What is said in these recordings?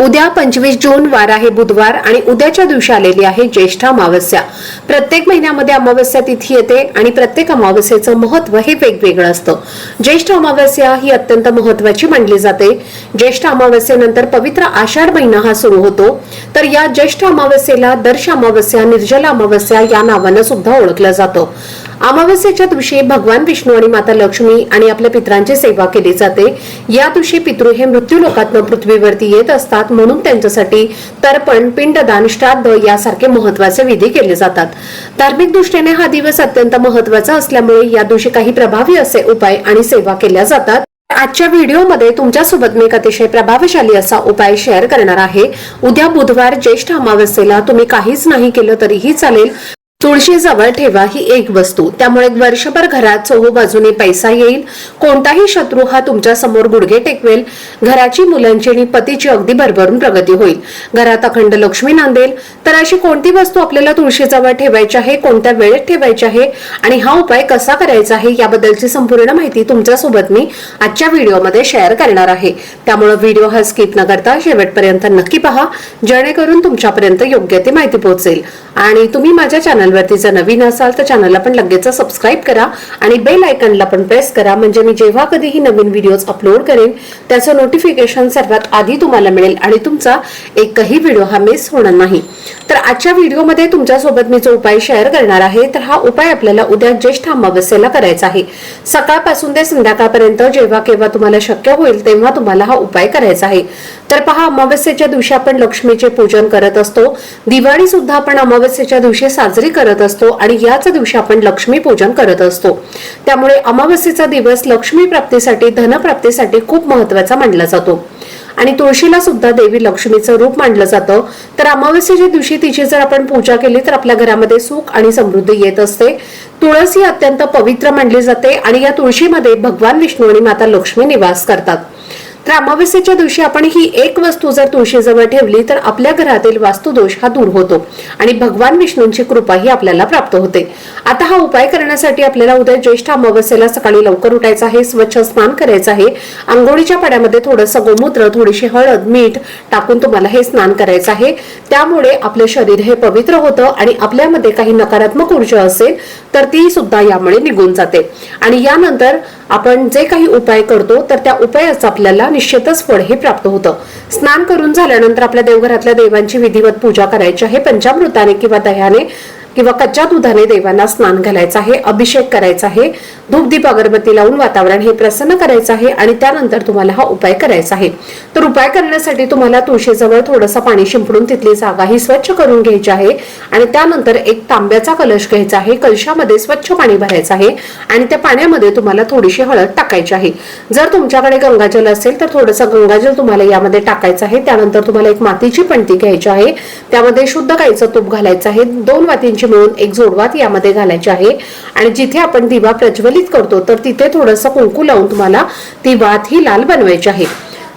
उद्या पंचवीस जून वार आहे बुधवार आणि उद्याच्या दिवशी आलेली आहे ज्येष्ठ अमावस्या. प्रत्येक महिन्यामध्ये अमावस्या तिथी येते आणि प्रत्येक अमावस्येचं महत्त्व हे वेगवेगळं असतं. ज्येष्ठ अमावस्या ही अत्यंत महत्वाची मानली जाते. ज्येष्ठ अमावस्येनंतर पवित्र आषाढ महिना हा सुरू होतो. तर या ज्येष्ठ अमावस्येला दर्श अमावस्या निर्जला अमावस्या या नावानं सुद्धा ओळखलं जातं. अमावस्येच्या दिवशी भगवान विष्णू आणि माता लक्ष्मी आणि आपल्या पित्रांची सेवा केली जाते. या दिवशी पितृ हे मृत्यू लोकातनं पृथ्वीवरती येत असतात म्हणून त्यांच्यासाठी तर्पण पिंडदान श्राद्ध यासारखे महत्त्वाचे विधी केले जातात. धार्मिक दृष्टीने हा दिवस अत्यंत महत्त्वाचा असल्यामुळे या दिवशी काही प्रभावी असे उपाय आणि सेवा केल्या जातात. आजच्या व्हिडिओमध्ये तुमच्यासोबत मी एक अतिशय प्रभावशाली असा उपाय शेअर करणार आहे. उद्या बुधवार ज्येष्ठ अमावस्येला तुम्ही काहीच नाही केलं तरीही चालेल. तुळशी जवळ ठेवा ही एक वस्तू. त्यामुळे वर्षभर घरात चहू बाजूने पैसा येईल. कोणताही शत्रू हा तुमच्यासमोर गुडघे टेकवेल. घराची मुलांची आणि पतीची अगदी भरभरून प्रगती होईल. घरात अखंड लक्ष्मी नांदेल. तर अशी कोणती वस्तू आपल्याला तुळशीजवळ ठेवायची आहे? कोणत्या वेळेत ठेवायची आहे? आणि हा उपाय कसा करायचा आहे? याबद्दलची संपूर्ण माहिती तुमच्यासोबत मी आजच्या व्हिडिओमध्ये शेअर करणार आहे. त्यामुळे व्हिडिओ हा स्किप न करता शेवटपर्यंत नक्की पहा. जेणेकरून तुमच्यापर्यंत योग्य ती माहिती पोहोचेल. आणि तुम्ही माझ्या चॅनल चॅनलवरती जर नवीन असाल तर चॅनलला पण लगेच सबस्क्राईब करा आणि बेल आयकनला पण प्रेस करा. म्हणजे मी जेव्हा कधीही नवीन व्हिडिओज अपलोड करेन त्याचं नोटिफिकेशन सर्वात आधी तुम्हाला मिळेल आणि तुमचा एकही व्हिडिओ हा मिस होणार नाही. तर आजच्या व्हिडिओमध्ये तुमच्यासोबत मी जो उपाय शेअर करणार आहे तर हा उपाय आपल्याला उद्या ज्येष्ठ अमावस्येला करायचा आहे. सकाळपासून ते संध्याकाळपर्यंत जेव्हा केव्हा तुम्हाला शक्य होईल तेव्हा तुम्हाला हा उपाय करायचा आहे. तर पहा अमावस्येच्या दिवशी आपण लक्ष्मीचे पूजन करत असतो. दिवाळी सुद्धा आपण अमावस्येच्या दिवशी साजरी करत असतो आणि याच दिवशी आपण लक्ष्मी पूजन करत असतो. त्यामुळे अमावस्येचा दिवस लक्ष्मी प्राप्तीसाठी धनप्राप्तीसाठी खूप महत्त्वाचा मानला जातो. आणि तुळशीला सुद्धा देवी लक्ष्मीचं रूप मानलं जातं. तर अमावस्येच्या दिवशी तिची जर आपण पूजा केली तर आपल्या घरामध्ये सुख आणि समृद्धी येत असते. तुळस ही अत्यंत पवित्र मानली जाते आणि या तुळशीमध्ये भगवान विष्णू आणि माता लक्ष्मी निवास करतात. तर अमावस्येच्या दिवशी आपण ही एक वस्तू जर तुळशीजवळ ठेवली तर आपल्या घरातील वास्तुदोष हा दूर होतो आणि भगवान विष्णूंची कृपा ही आपल्याला प्राप्त होते. आता हा उपाय करण्यासाठी आपल्याला उद्या ज्येष्ठ अमावस्येला सकाळी लवकर उठायचं आहे स्वच्छ स्नान करायचं आहे. आंघोळीच्या पाण्यामध्ये थोडंसं गोमूत्र थोडीशी हळद मीठ टाकून तुम्हाला हे स्नान करायचं आहे. त्यामुळे आपलं शरीर हे पवित्र होतं आणि आपल्यामध्ये काही नकारात्मक ऊर्जा असेल तर ती सुद्धा यामुळे निघून जाते. आणि यानंतर आपण जे काही उपाय करतो तर त्या उपायाचं आपल्याला निश्चितच फळ हे प्राप्त होतं. स्नान करून झाल्यानंतर आपल्या देवघरातल्या देवांची विधिवत पूजा करायची आहे. पंचामृताने किंवा दह्याने किंवा कच्च्या दुधाने देवांना स्नान घालायचं आहे अभिषेक करायचा आहे धूपदीप अगरबत्ती लावून वातावरण हे प्रसन्न करायचं आहे आणि त्यानंतर तुम्हाला हा उपाय करायचा आहे. तर उपाय करण्यासाठी तुम्हाला तुळशीजवळ थोडंसं पाणी शिंपडून तिथली जागा ही स्वच्छ करून घ्यायची आहे आणि त्यानंतर एक तांब्याचा कलश घ्यायचा आहे कलशामध्ये स्वच्छ पाणी भरायचं आहे आणि त्या पाण्यामध्ये तुम्हाला थोडीशी हळद टाकायची आहे. जर तुमच्याकडे गंगाजल असेल तर थोडंसं गंगाजल तुम्हाला यामध्ये टाकायचं आहे त्यानंतर तुम्हाला एक मातीची पणती घ्यायची आहे त्यामध्ये शुद्ध गाईचं तूप घालायचं आहे दोन मातींची मिळून एक जोडवात यामध्ये घालायची आहे. आणि जिथे आपण दिवा प्रज्वलित करतो तर तिथे थोडंसं कुंकू लावून तुम्हाला ती वात ही लाल बनवायची आहे.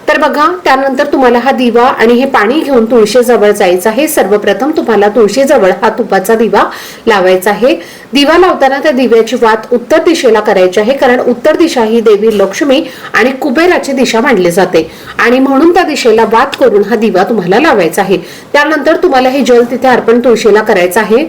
तर बघा त्यानंतर तुम्हाला हा दिवा आणि हे पाणी घेऊन तुळशीजवळ जायचं आहे. सर्वप्रथम तुम्हाला तुळशीजवळ हा तुपाचा दिवा लावायचा आहे. दिवा लावताना त्या दिव्याची वात उत्तर दिशेला करायची आहे कारण उत्तर दिशा ही देवी लक्ष्मी आणि कुबेराची दिशा मानली जाते. आणि म्हणून त्या दिशेला वात करून हा दिवा तुम्हाला लावायचा आहे. त्यानंतर तुम्हाला हे जल तिथे अर्पण तुळशीला करायचं आहे.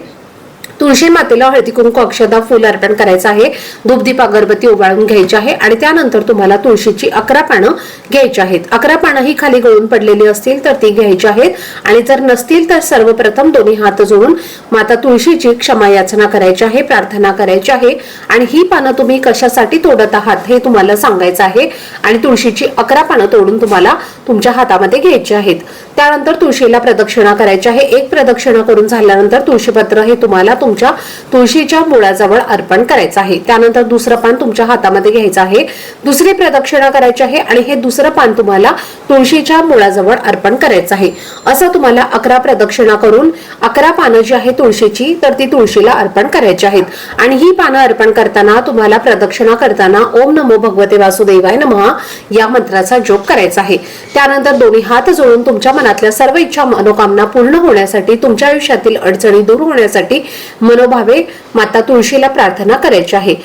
तुळशी मातेला हळदी कुंकू अक्षदा फुल अर्पण करायचं आहे. धूपदीप अगरबत्ती ओवाळून घ्यायची आहे आणि त्यानंतर तुम्हाला तुळशीची अकरा पानं घ्यायची आहेत. अकरा पानं ही खाली गळून पडलेली असतील तर ती घ्यायची आहेत. आणि जर नसतील तर सर्वप्रथम दोन्ही हात जोडून माता तुळशीची क्षमा याचना करायची आहे प्रार्थना करायची आहे. आणि ही पानं तुम्ही कशासाठी तोडत आहात हे तुम्हाला सांगायचं आहे. आणि तुळशीची अकरा पानं तोडून तुम्हाला तुमच्या हातामध्ये घ्यायची आहेत. त्यानंतर तुळशीला प्रदक्षिणा करायची आहे. एक प्रदक्षिणा करून झाल्यानंतर तुळशीपत्र हे तुम्हाला तुमच्या तुळशीच्या मुळाजवळ अर्पण करायचं आहे. त्यानंतर दुसरं पान तुमच्या हातामध्ये घ्यायचं आहे. दुसरी प्रदक्षिणा करायची आहे आणि हे दुसरं पान तुम्हाला तुळशीच्या मुळाजवळ अर्पण करायचं आहे. असं तुम्हाला अकरा प्रदक्षिणा करून अकरा पानं जी आहे तुळशीची तर ती तुळशीला अर्पण करायची आहेत. आणि ही पानं अर्पण करताना तुम्हाला प्रदक्षिणा करताना ओम नमो भगवते वासुदेवाय नमः या मंत्राचा जोप करायचा आहे. त्यानंतर दोन्ही हात जोडून तुमच्या मनातल्या सर्व इच्छा मनोकामना पूर्ण होण्यासाठी तुमच्या आयुष्यातील अडचणी दूर होण्यासाठी मनोभावे माता तुळशीला प्रार्थना करायची आहे.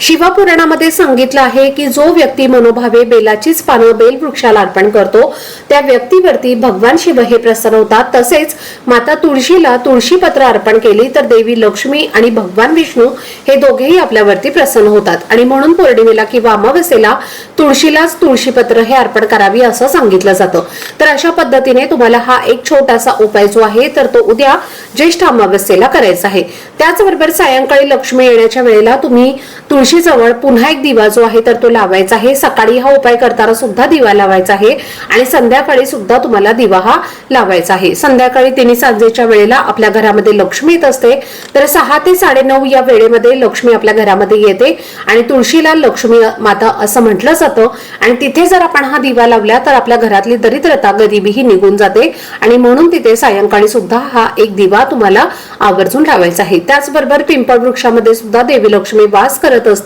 शिवपुराणामध्ये सांगितलं आहे की जो व्यक्ती मनोभावे बेलाचीच पानं बेल वृक्षाला अर्पण करतो त्या व्यक्तीवरती भगवान शिव हे प्रसन्न होतात. तसेच माता तुळशीला तुळशी पत्र अर्पण केली तर देवी लक्ष्मी आणि भगवान विष्णू हे दोघेही आपल्यावरती प्रसन्न होतात. आणि म्हणून पौर्णिमेला किंवा अमावस्येला तुळशीलाच तुळशी पत्र हे अर्पण करावी असं सांगितलं जातं. तर अशा पद्धतीने तुम्हाला हा एक छोटासा उपाय जो आहे तर तो उद्या ज्येष्ठ अमावस्येला करायचा आहे. त्याचबरोबर सायंकाळी लक्ष्मी येण्याच्या वेळेला तुम्ही तुळशी तुळशीजवळ पुन्हा एक दिवा जो आहे तर तो लावायचा आहे. सकाळी हा उपाय करताना सुद्धा दिवा लावायचा आहे आणि संध्याकाळी सुद्धा तुम्हाला दिवा हा लावायचा आहे. संध्याकाळी तिने सांजेच्या वेळेला आपल्या घरामध्ये लक्ष्मी येत असते. तर सहा ते साडेनऊ या वेळेमध्ये लक्ष्मी आपल्या घरामध्ये येते आणि तुळशीला लक्ष्मी माता असं म्हटलं जातं. आणि तिथे जर आपण हा दिवा लावला तर आपल्या घरातली दरिद्रता गरिबी ही निघून जाते आणि म्हणून तिथे सायंकाळी सुद्धा हा एक दिवा तुम्हाला आवर्जून लावायचा आहे. त्याचबरोबर पिंपळ वृक्षामध्ये सुद्धा देवी लक्ष्मी वास करत असते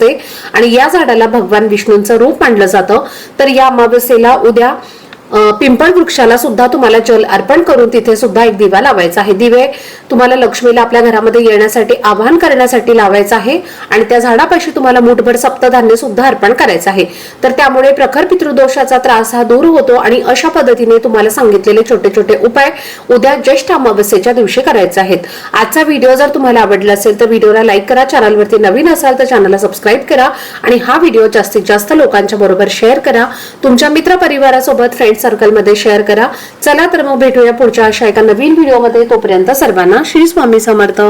आणि या झाडाला भगवान विष्णूंचं रूप मानलं जातं. तर या अमावस्येला उद्या पिंपळ वृक्षाला सुद्धा तुम्हाला जल अर्पण करून तिथे सुद्धा एक दिवा लावायचा आहे. दिवे तुम्हाला लक्ष्मीला आपल्या घरामध्ये येण्यासाठी आवाहन करण्यासाठी लावायचं आहे आणि त्या झाडापाशी तुम्हाला मुठभर सप्तधान्य सुद्धा अर्पण करायचं आहे. तर त्यामुळे प्रखर पितृदोषाचा त्रास हा दूर होतो आणि अशा पद्धतीने तुम्हाला सांगितलेले छोटे छोटे उपाय उद्या ज्येष्ठ अमावस्येच्या दिवशी करायचे आहेत. आजचा व्हिडिओ जर तुम्हाला आवडला असेल तर व्हिडिओला लाईक करा चॅनलवरती नवीन असाल तर चॅनलला सबस्क्राईब करा आणि हा व्हिडिओ जास्तीत जास्त लोकांच्या बरोबर शेअर करा. तुमच्या मित्र परिवारासोबत सर्कलमध्ये शेअर करा. चला तर मग भेटूया पुढच्या अशा एका नवीन व्हिडिओमध्ये तोपर्यंत सर्वांना श्री स्वामी समर्थ.